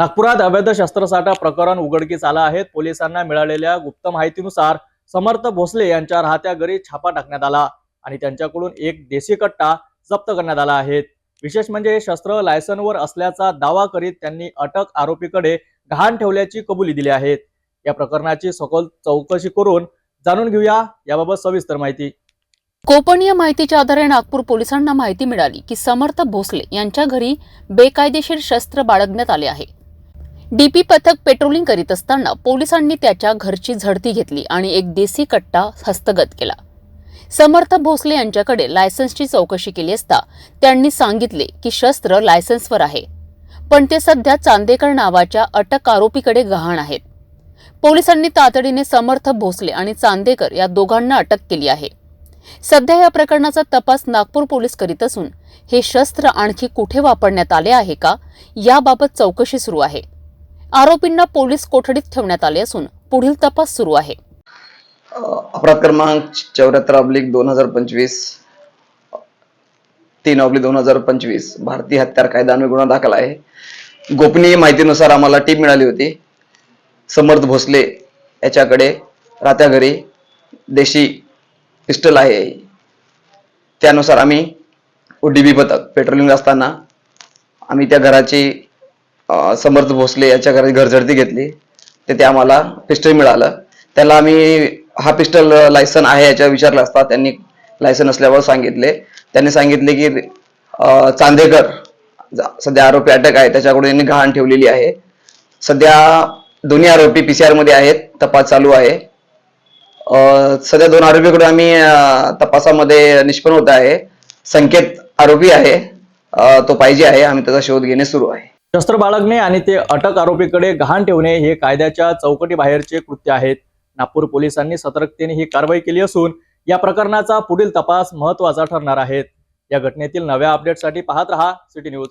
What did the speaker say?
नागपुरात अवैध शस्त्रसाठा प्रकरण उघडकीस आलं आहे. पोलिसांना मिळालेल्या गुप्त माहितीनुसार समर्थ भोसले यांच्या राहत्या घरी छापा टाकण्यात आला आणि त्यांच्याकडून एक देशी कट्टा जप्त करण्यात आला आहे. विशेष म्हणजे शस्त्र लायसनवर असल्याचा दावा करीत त्यांनी अटक आरोपीकडे गहाण ठेवल्याची कबुली दिली आहे. या प्रकरणाची सखोल चौकशी करून जाणून घेऊया याबाबत सविस्तर माहिती. गोपनीय माहितीच्या आधारे नागपूर पोलिसांना माहिती मिळाली की समर्थ भोसले यांच्या घरी बेकायदेशीर शस्त्र बाळगण्यात आले आहे. डीपी पथक पेट्रोलिंग करीत असताना पोलिसांनी त्याच्या घरची झडती घेतली आणि एक देसी कट्टा हस्तगत केला. समर्थ भोसले यांच्याकडे लायसन्सची चौकशी केली असता त्यांनी सांगितले की शस्त्र लायसन्सवर आहे पण ते सध्या चांदेकर नावाच्या अटक आरोपीकडे गहाण आहेत. पोलिसांनी तातडीने समर्थ भोसले आणि चांदेकर या दोघांना अटक केली आहे. सध्या या प्रकरणाचा तपास नागपूर पोलीस करीत असून हे शस्त्र आणखी कुठे वापरण्यात आले आहे का याबाबत चौकशी सुरू आहे. आरोपींना पोलीस कोठडीत ठेवण्यात आले असून पुढील तपास सुरू आहे. अपराध क्रमांक चौऱ्याहत्तर अब्लिक दोन हजार पंचवीस तीन अब्लिक दोन हजार पंचवीस भारतीय हत्यार कायदा अन्वये गुन्हा दाखल आहे. गोपनीय माहितीनुसार आम्हाला टीप मिळाली होती. समर्थ भोसले याच्याकडे राहत्या घरी देशी पिस्टल आहे. त्यानुसार आम्ही ओ डीपी पथक पेट्रोलिंग असताना आम्ही त्या घराची समर्थ भोसले याच्या घरात घरझडती घेतली. ते ते आम्हाला पिस्टल मिळालं. त्याला आम्ही हा पिस्टल लायसन आहे याच्या विचारलं असता. त्यांनी लायसन असल्यावर सांगितले. त्यांनी सांगितले की चांदेकर सध्या आरोपी अटक आहे. त्याच्याकडून यांनी गहाण ठेवलेली आहे. सध्या दोन्ही आरोपी पीसीआरमध्ये आहेत. तपास चालू आहे. सध्या दोन आरोपीकडून आम्ही तपासामध्ये निष्पन्न होत आहे. संकेत आरोपी आहे. तो पाहिजे आहे. आम्ही त्याचा शोध घेणे सुरू आहे. शस्त्र बाळगणे आणि ते अटक आरोपीकडे गहाण ठेवणे हे कायद्याच्या चौकटी बाहेरचे कृत्य आहेत. नागपूर पोलिसांनी सतर्कतेने ही कारवाई केली असून या प्रकरणाचा पुढील तपास महत्त्वाचा ठरणार आहे या घटनेतील नव्या अपडेटसाठी पाहत रहा. City news.